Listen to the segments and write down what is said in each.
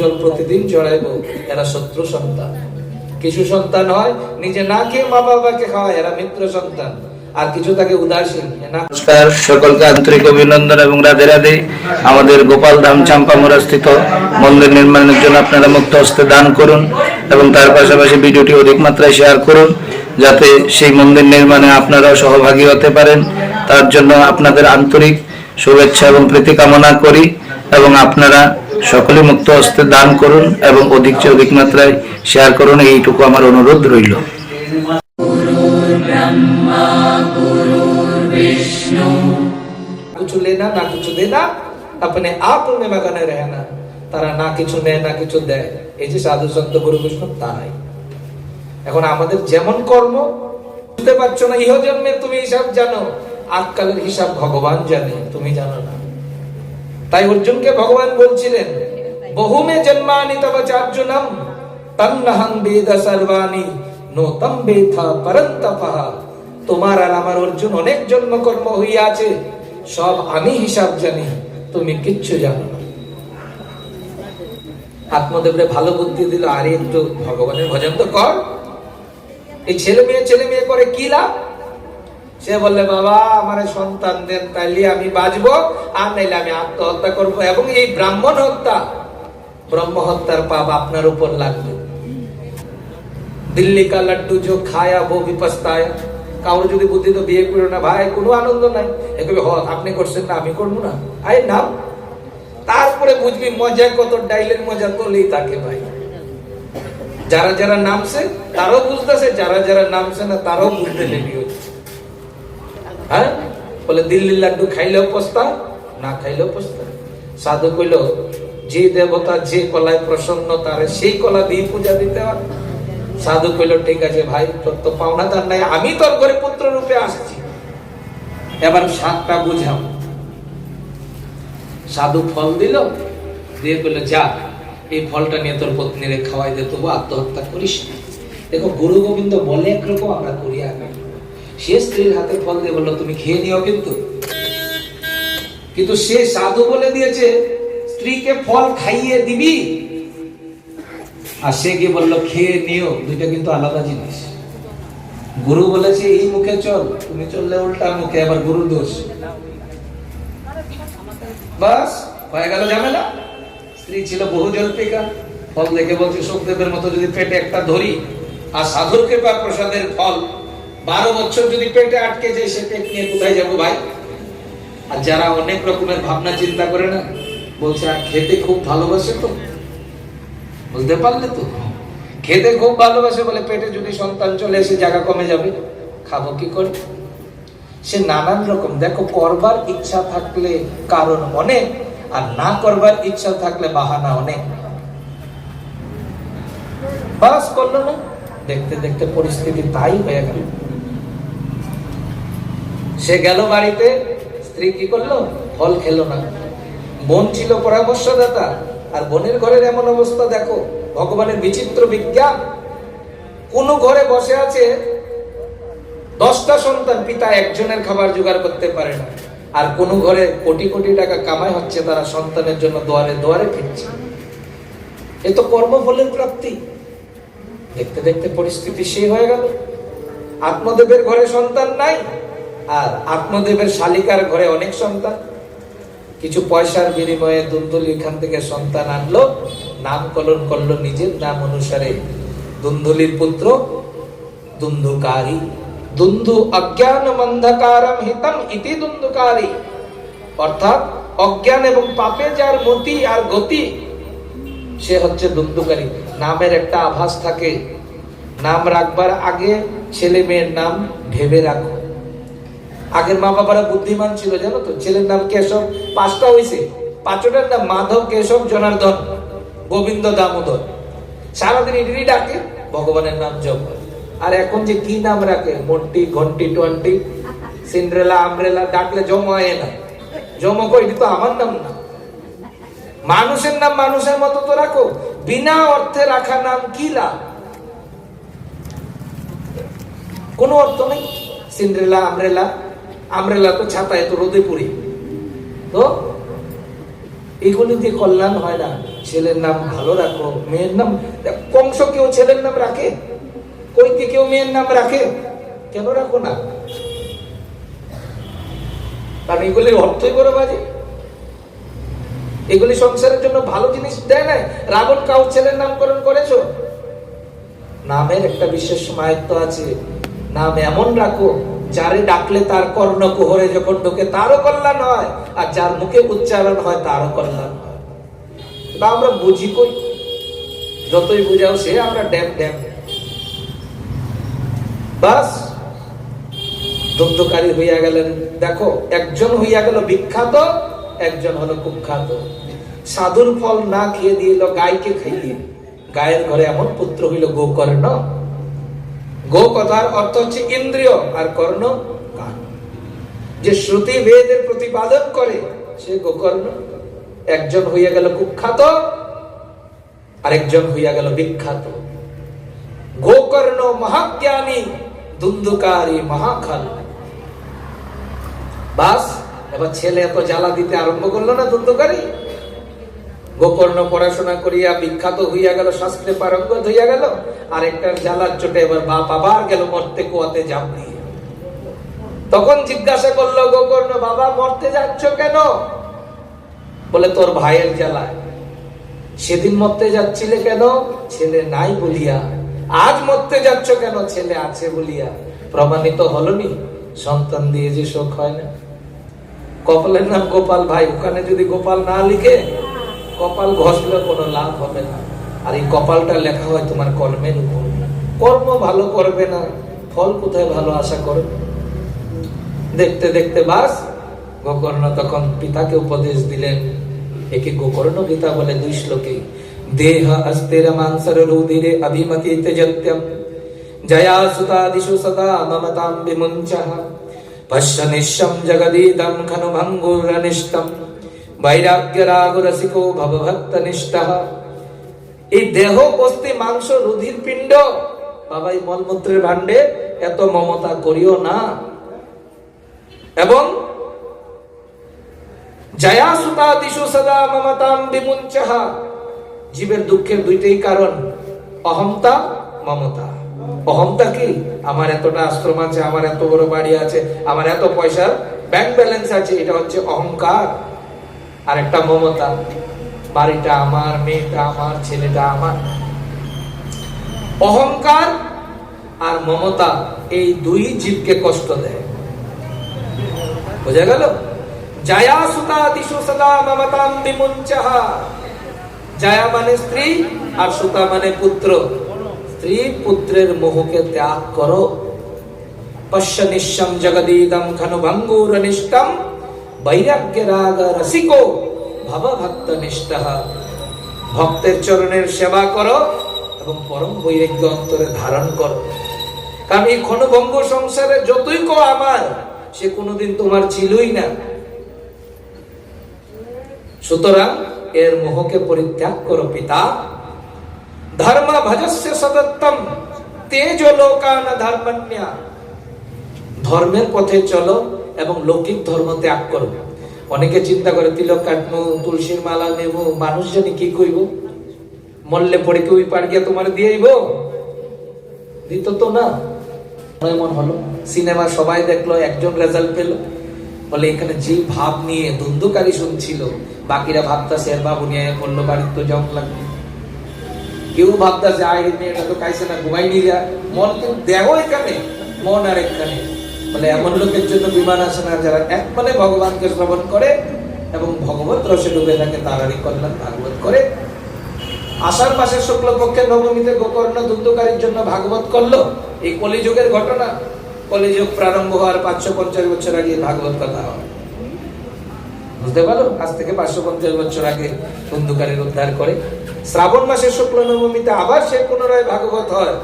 জল প্রতিদিন জড়াইব, এরা শত্রু সন্তান। কিছু সন্তান হয়, নিজে না খেয়ে মা বাবাকে খাওয়ায়, এরা মিত্র সন্তান। আর কিছু তাকে উদাসীন নমস্কার, সকলকে আন্তরিক অভিনন্দন এবং রাধে রাধে। আমাদের গোপাল ধাম চাম্পামোড়া স্থিত মন্দির নির্মাণের জন্য আপনারা মুক্ত হস্তে দান করুন এবং তার পাশাপাশি ভিডিওটি অধিক মাত্রায় শেয়ার করুন, যাতে সেই মন্দির নির্মাণে আপনারাও সহভাগী হতে পারেন। তার জন্য আপনাদের আন্তরিক শুভেচ্ছা এবং প্রীতি কামনা করি এবং আপনারা সকলে মুক্ত হস্তে দান করুন এবং অধিক চেয়ে অধিক মাত্রায় শেয়ার করুন, এইটুকু আমার অনুরোধ রইল। কিছু লেনা, না কিছু দেনা, আপনি আপ মে তারা না কিছু নেয়, না কিছু দেয়। এই যে সাধু সন্ত গুরু এখন আমাদের যেমন কর্ম, বুঝতে পারছ না ইহ জন্মে তুমি হিসাব জানো। আজকালের হিসাব ভগবান জানে, তুমি জানো না। তাই অর্জুনকে ভগবান বলছিলেন, বহুমে জন্মানি তব চার্জুনম, তন্নহং বেদ সর্বাণি নো তম বেথা পরন্তপহ। তোমার আর আমার অর্জুন অনেক জন্ম কর্ম হইয়াছে, সব আমি হিসাব জানি, তুমি কিচ্ছু জানো না। আত্মদেবরে ভালো বুদ্ধি দিল, আরে একটু ভগবানের ভজন তো কর। এই ছেলে মেয়ে ছেলে মেয়ে করে কি লাভ? সে বললে, বাবা, আমার সন্তান দেন, তাইলে আমি বাঁচবো, আর নাইলে আমি আত্মহত্যা করব। এবং এই ব্রাহ্মণ হত্যা, ব্রহ্ম হত্যার পাপ আপনার উপর লাগবে। দিল্লি কা লাড্ডু যে খায়া বো বিপস্তায়। কারোর যদি বুদ্ধি তো বিয়ে করো না, ভাই, কোনো আনন্দ নাই। এগুলো হ, আপনি করছেন না, আমি করব না। আরে না। তারপরে বুঝবি, মজা কত, ডাইলের মজা তোলেই থাকে ভাই। যারা যারা নামছে, তারাও বুঝতেছে, যারা যারা নামছে না, তারাও বুঝতে লেগে হচ্ছে। হ্যাঁ? বলে, দিল্লির লাড্ডু খাইলেও পস্তা, না খাইলেও পস্তা। সাধু কইল, যে দেবতা যে কলায় প্রসন্ন, তার সেই কলা দিয়ে পূজা দিতে হয়। সাধু কইল, ঠিক আছে ভাই, তোর তো পাওনা তার নাই, আমি তোর ঘরে পুত্র রূপে আসছি। এবার সাতটা বুঝাও। সাধু ফল দিল, দিয়ে বলল যা এই ফলটা নিয়ে তোর পত্নীরে খাওয়াই দে, তবু আত্মহত্যা করিস না। দেখো, গুরু গোবিন্দ বলে একরকম আমরা করি আগে সে স্ত্রীর হাতে ফল দিয়ে বলল, তুমি খেয়ে নিও কিন্তু। কিন্তু সে সাধু বলে দিয়েছে, স্ত্রীকে ফল খাইয়ে দিবি। আর সে কি বলল, খেয়ে নিও, দুইটা কিন্তু আলাদা জিনিস। গুরু বলেছে, এই মুখে চল, তুমি চললে উল্টা মুখে, আবার গুরু দোষ। বাস, হয়ে গেল ঝামেলা। স্ত্রী ছিল বহু জল্পিকা। ফল দেখে বলছে, সুখদেবের মতো যদি পেটে একটা ধরি, আর সাধুর কৃপা প্রসাদের ফল বারো বছর যদি পেটে আটকে যায়, সে পেট নিয়ে কোথায় যাব ভাই? আর যারা অনেক রকমের ভাবনা চিন্তা করে না, বলছে, আর খেতে খুব ভালোবাসে তো? বুঝতে পারলে তো। খেতে খুব ভালোবাসে বলে পেটে যদি সন্তান চলে এসে জায়গা কমে যাবে, খাব কি করে? সে নানান রকম, দেখো, করবার ইচ্ছা থাকলে কারণ অনেক, আর না করবার ইচ্ছা থাকলে বাহানা অনেক। বাস করল না। দেখতে দেখতে পরিস্থিতি তাই হয়ে গেল। সে গেল বাড়িতে, স্ত্রী কি করল? ফল খেলো না। বোন ছিল পরামর্শদাতা, আর বোনের ঘরের এমন অবস্থা দেখো, ভগবানের বিচিত্র বিজ্ঞান। কোন ঘরে বসে আছে দশটা সন্তান, পিতা একজনের খাবার জোগাড় করতে পারে না। আর কোন ঘরে কোটি কোটি টাকা কামাই হচ্ছে, তারা সন্তানের জন্য দোয়ারে দোয়ারে ফিরছে। এ তো কর্মফলের প্রাপ্তি। দেখতে দেখতে পরিস্থিতি সেই হয়ে গেল। আত্মদেবের ঘরে সন্তান নাই। আর আত্মদেবের শালিকার ঘরে অনেক সন্তান। কিছু পয়সার বিনিময়ে দুন্দুল এখান থেকে সন্তান আনলো নামকরণ করল নিজের নাম অনুসারে। দুন্দুলির পুত্র দুন্দুকারী। দুন্দু অজ্ঞান মন্ধকারম হিতম ইতি দুন্দুকারী। অর্থাৎ অজ্ঞান এবং পাপে যার মতি আর গতি, সে হচ্ছে দুন্দুকারী। নামের একটা আভাস থাকে। নাম রাখবার আগে ছেলে মেয়ের নাম ভেবে রাখো। আগের মা বাবারা বুদ্ধিমান ছিল, জানো তো? ছেলের নাম কেশব, পাঁচটা হয়েছে পাঁচটার নাম মাধব কেশব, জনার্দন, গোবিন্দ দামোদর। সারাদিন ইডলি ডাকে, ভগবানের নাম জপ আর এখন যে কি নাম রাখে? মন্টি, ঘন্টি টোয়েন্টি সিন্ড্রেলা আমরেলা ডাকলে জমায় না। জমক এটি তো আমার নাম না। মানুষের নাম মানুষের মতো তো রাখো। বিনা অর্থে রাখা নাম কি লাভ? কোনো অর্থ নেই। সিন্ড্রেলা আমরেলা আমরেলা তো ছাতায় এত রোদে পড়ি। তো এগুলি দিয়ে কল্যাণ হয় না। ছেলের নাম ভালো রাখো, মেয়ের নাম কংস কেউ ছেলের নাম রাখে? কইতে কেউ মেয়ের নাম রাখে? কেন রাখো না? কারণ এগুলির অর্থই বড় বাজে। এগুলি সংসারের জন্য ভালো জিনিস দেয় না রাবণ কাউ ছেলের নামকরণ করেছ? নামের একটা বিশেষ মায়ত্ব আছে। নাম এমন রাখো যারে ডাকলে তার কর্ণ কুহরে যখন ঢোকে, তারও কল্যাণ হয়, আর যার মুখে উচ্চারণ হয়, তারও কল্যাণ হয়। তা আমরা বুঝি কই? যতই বুঝাও সে, আমরা ড্যাম ড্যাম। বাস দগ্ধকারী হইয়া গেলেন। দেখো, একজন হইয়া গেল বিখ্যাত, একজন হলো কুখ্যাত। সাধুর ফল না খেয়ে দিল গায়কে খাইয়ে। গায়ের ঘরে এমন পুত্র হইল গোকর্ণ। গো কথার অর্থ হচ্ছে ইন্দ্রিয় আর কর্ণ কান। যে শ্রুতি বেদের প্রতিপাদন করে, সে গোকর্ণ। একজন হইয়া গেল কুখ্যাত, আরেকজন হইয়া গেল বিখ্যাত। গোকর্ণ মহাজ্ঞানী, দুন্দুকারী মহাখাল। বাস, এবার ছেলে এত জ্বালা দিতে আরম্ভ করল না দুন্দুকারী? গোকর্ণ পড়াশোনা করিয়া বিখ্যাত হইয়া গেল, শাস্ত্রে পারঙ্গত হইয়া গেল আর একটার জ্বালার চোটে এবার বাপ আবার গেল মরতে কুয়াতে দিয়ে। তখন জিজ্ঞাসা করল, গোকর্ণ বাবা, মরতে যাচ্ছ কেন? বলে, তোর ভাইয়ের জ্বালায়। সেদিন মরতে যাচ্ছিলে কেন? ছেলে নাই বলিয়া। আজ মরতে যাচ্ছ কেন? ছেলে আছে বলিয়া। প্রমাণিত হলনি, সন্তান দিয়ে যে শোক হয় না। কপালের নাম গোপাল ভাই, ওখানে যদি গোপাল না লিখে কপাল ঘষলে কোনো লাভ হবে না। আর এই কপালটা লেখা হয় তোমার কর্মের উপর। কর্ম ভালো করবে না, ফল কোথায় ভালো আশা করবে? দেখতে দেখতে বাস, গোকর্ণ তখন পিতাকে উপদেশ দিলেন। একে গোকর্ণ গীতা বলে দুই শ্লোকে, দেহ অস্থির মাংসর রুধিরে অভিমতি তেজত্যম। জয়া সুতাদিষু সদা মমতাম বিমুঞ্চঃ পশ্য নিঃশম জগদীদম খনু ভঙ্গুরনিষ্টম বৈরাগ্য রাগ রসিকো ভবভক্ত নিষ্ঠঃ এই দেহ অস্থি মাংস, রুধির পিণ্ড, বাবা এই মলমূত্রের ভাণ্ডে, এত মমতা করিও না। এবং জয়া সুতা দিশু সদা মমতাম জীবের দুঃখের দুইটাই কারণ অহমতা মমতা। অহমতা কি? আমার এতটা আশ্রম আছে, আমার এত বড় বাড়ি আছে, আমার এত পয়সার ব্যাংক ব্যালেন্স আছে, এটা হচ্ছে অহংকার। আর একটা মমতা, বাড়িটা আমার, মেয়েটা আমার, ছেলেটা আমার। অহংকার আর মমতা এই দুই জীবকে কষ্ট দেয়। বোঝা গেল? জায়া সুতা দিশু সদা মমতাম বিমুঞ্চহা। জায়া মানে স্ত্রী আর সুতা মানে পুত্র। স্ত্রী পুত্রের মোহকে ত্যাগ করো। পশ্য নিঃশম জগদীদম ঘন ভঙ্গুর নিষ্ঠম। বৈরাগ্য রাগ রসিকো ভব ভক্ত নিষ্ঠ ভক্তের চরণের সেবা করো এবং পরম বৈরাগ্য অন্তরে ধারণ করো কারণ এই ক্ষণভঙ্গ সংসারে যতই কো আমার, সে কোনোদিন তোমার ছিলই না। সুতরাং এর মোহকে পরিত্যাগ করো পিতা। ধর্ম ভজস্য সদত্তম, তেজ লোকান ধর্মন্যা। ধর্মের পথে চলো এবং লৌকিক ধর্ম ত্যাগ করো অনেকে চিন্তা করে, তিলক কাটবো তুলসীর মালা নেব, মানুষ জানি কি কইব? মরলে পড়ে কি ওই পার গিয়া তোমার দিয়েইব দিত তো না। এমন হলো। সিনেমা সবাই দেখল, একজন রেজাল্ট পেল। বলে, এখানে যে ভাব নিয়ে দ্বন্দ্বকারী শুনছিল, বাকিরা ভাবতাছে এর বাবু নিয়ে পড়ল বাড়ির তো জম লাগবে। কেউ ভাবতাছে আয় মেয়েটা তো খাইছে না, ঘুমাই নিয়ে যা। মন কিন্তু দেহ এখানে, মন আর এখানে। বলে এমন লোকের জন্য বিমান আসে না যারা এক মানে ভগবানকে শ্রবণ করে এবং ভগবত রসে ডুবে থাকে তারারই কল্যাণ ভাগবত করে। আষাঢ় মাসের শুক্লপক্ষে নবমীতে গোকর্ণ দুন্দকারীর জন্য ভাগবত করল। এই কলিযুগের ঘটনা। কলিযুগ প্রারম্ভ হওয়ার পাঁচশো পঞ্চাশ বছর আগে ভাগবত কথা হয়। বুঝতে পারো আজ থেকে পাঁচশো পঞ্চাশ বছর আগে বন্ধুকারীর উদ্ধার করে। শ্রাবণ মাসের শুক্ল নবমীতে আবার সে পুনরায় ভাগবত হয়।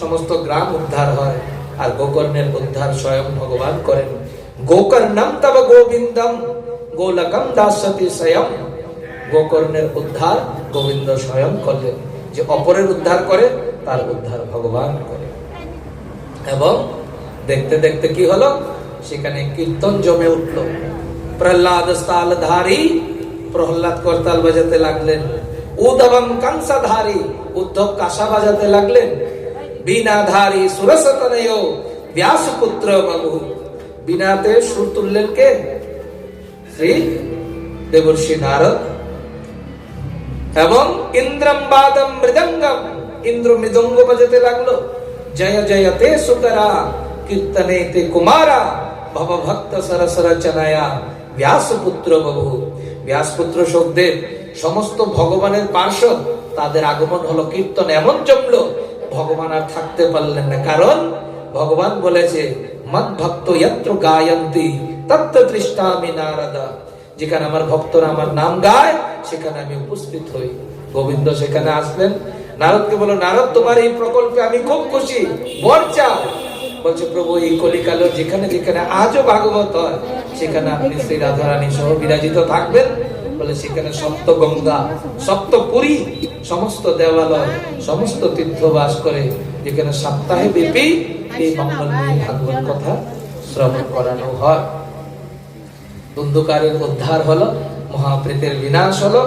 সমস্ত গ্রাম উদ্ধার হয়। আর গোকর্ণের উদ্ধার স্বয়ং ভগবান করেন। গোকর্ণম তব গোবিন্দম, গোলকম দাসতি স্বয়ং। গোকর্ণের উদ্ধার গোবিন্দ স্বয়ং করলেন। যে অপরের উদ্ধার করে, তার উদ্ধার ভগবান করে। এবং দেখতে দেখতে কি হলো? সেখানে কীর্তন জমে উঠল। প্রহ্লাদ স্থালধারী প্রহ্লাদ করতাল বাজাতে লাগলেন। উদবম কাংসাধারী, উদ্ধব কাঁসা বাজাতে লাগলেন। বীণাধারী সুরসতনয় ব্যাসপুত্র বাবু। বীণাতে সুর তুললেন কে? শ্রী দেবর্ষি নারদ। এবং ইন্দ্রম বাদম মৃদঙ্গম, ইন্দ্র মৃদঙ্গ বাজাতে লাগল। জয় জয় তে সুকরা কীর্তনে তে কুমারা ভব ভক্ত সরস রচনায়া ব্যাসপুত্র বহু ব্যাসপুত্র শোকদেব সমস্ত ভগবানের পার্শ্বদ তাদের আগমন হলো কীর্তন এমন জমলো ভগবান আর থাকতে পারলেন না। কারণ ভগবান বলেছে মদ ভক্ত যত্র গায়ন্তি তত্ত্ব দৃষ্টামি নারদা। যেখানে আমার ভক্তরা আমার নাম গায়, সেখানে আমি উপস্থিত হই। গোবিন্দ সেখানে আসলেন। নারদকে বলো নারদ, তোমার এই প্রকল্পে আমি খুব খুশি। বলছে, প্রভু, এই কলিকাল যেখানে যেখানে আজও ভাগবত হয়, সেখানে আপনি শ্রী রাধারানী সহ বিরাজিত থাকবেন। বলে সেখানে সপ্ত গঙ্গা, সপ্ত পুরী, সমস্ত দেবালয় সমস্ত তীর্থ বাস করে যেখানে সপ্তাহে ব্যাপী এই মঙ্গলময়ী ভাগবত কথা শ্রবণ করানো হয়। অন্ধকারের উদ্ধার হলো, মহাপ্রেতের বিনাশ হলো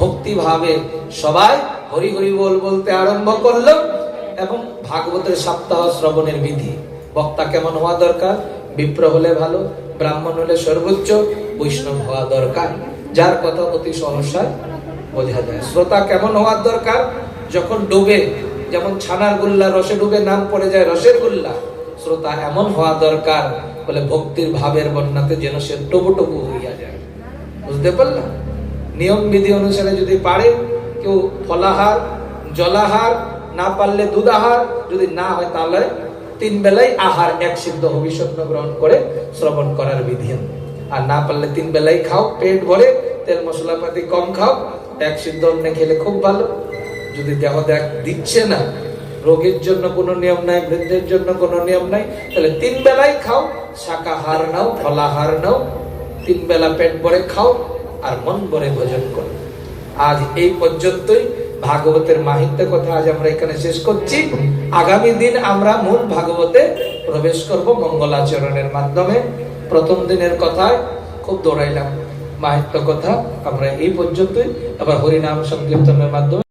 ভক্তি ভাবে সবাই হরি হরি বল বলতে আরম্ভ করল এবং ভাগবতের সপ্তাহ শ্রবণের বিধি। বক্তা কেমন হওয়া দরকার? বিপ্র হলে ভালো, ব্রাহ্মণ হলে সর্বোচ্চ, বৈষ্ণব হওয়া দরকার। যার কথা অতি সহসায় বোঝা যায়। শ্রোতা কেমন হওয়ার দরকার? যখন ডুবে, যেমন ছানার গুল্লা, রসে ডুবে নাম পড়ে যায় রসের গুল্লা, শ্রোতা এমন হওয়া দরকার, বলে ভক্তির ভাবের বন্যাতে যেন সে টবু টবু হইয়া যায়। বুঝতে পারলাম? নিয়ম বিধি অনুসারে যদি পারে, কেউ ফলাহার, জলাহার, না পারলে দুধাহার যদি না হয় তাহলে তিন বেলায় আহার এক সিদ্ধ হবিষণ্য গ্রহণ করে শ্রবণ করার বিধান আর না পারলে তিন বেলায় খাও, পেট ভরে, তেল মশলাপাতি কম খাও, এক সিদ্ধ অন্য খেলে খুব ভালো। যদি দেহ দেখ দিচ্ছে না, রোগের জন্য কোনো নিয়ম নাই, বৃদ্ধের জন্য কোনো নিয়ম নাই, তাহলে তিন বেলায় খাও, শাকাহার নাও, ফলাহার নাও, তিন বেলা পেট ভরে খাও আর মন ভরে ভোজন করো। আজ এই পর্যন্তই। ভাগবতের মাহিত্য কথা আজ আমরা এখানে শেষ করছি। আগামী দিন আমরা মূল ভাগবতে প্রবেশ করব মঙ্গলাচরণের মাধ্যমে। প্রথম দিনের কথায় খুব দৌড়াইলাম। মাহিত্য কথা আমরা এই পর্যন্তই। আবার হরিনাম সংকীর্তনের মাধ্যমে